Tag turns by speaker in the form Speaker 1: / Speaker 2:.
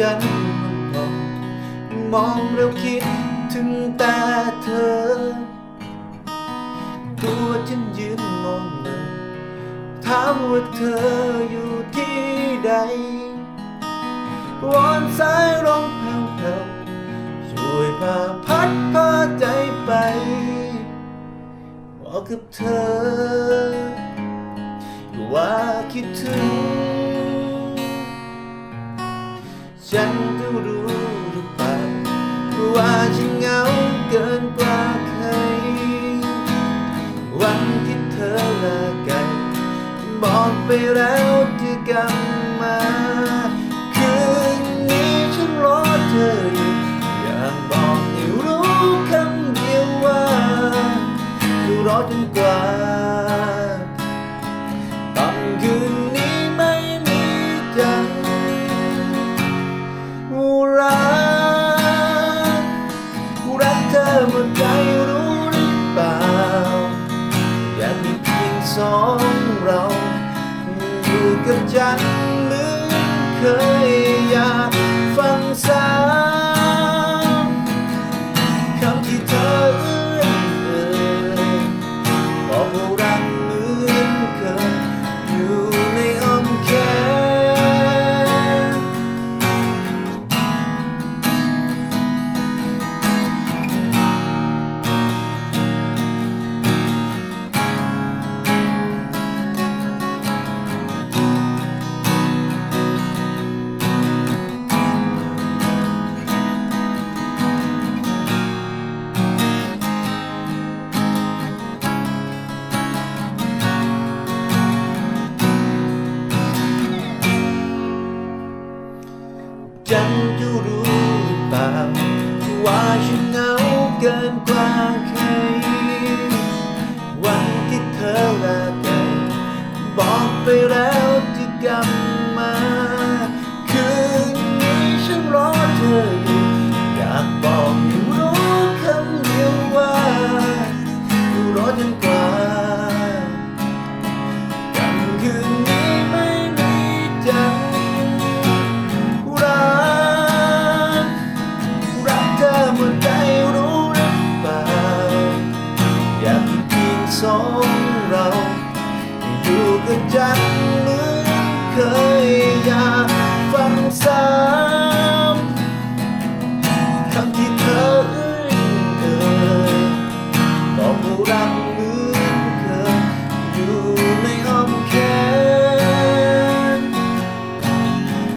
Speaker 1: จันทร์มันพองมองแล้วคิดถึงแต่เธอ ตัวฉันยืนมองเลยถามว่าเธออยู่ที่ใดวอนสายลมแผ่วๆช่วยพาพัดพาใจไปบอกกับเธอว่าคิดถึง ฉันก็รู้หรือเปล่าว่าฉันเหงาเกินกว่าใคร วันที่เธอลากัน บอกไปแล้วจะกลับมา คืนนี้ฉันรอเธอ กับฉันเหมือนเคยอยากฟังซ้ำ จันจะรู้หรือเปล่าว่าฉันเหงาเกินกว่าใคร วันที่เธอลาไปบอกไปแล้วจะกลับ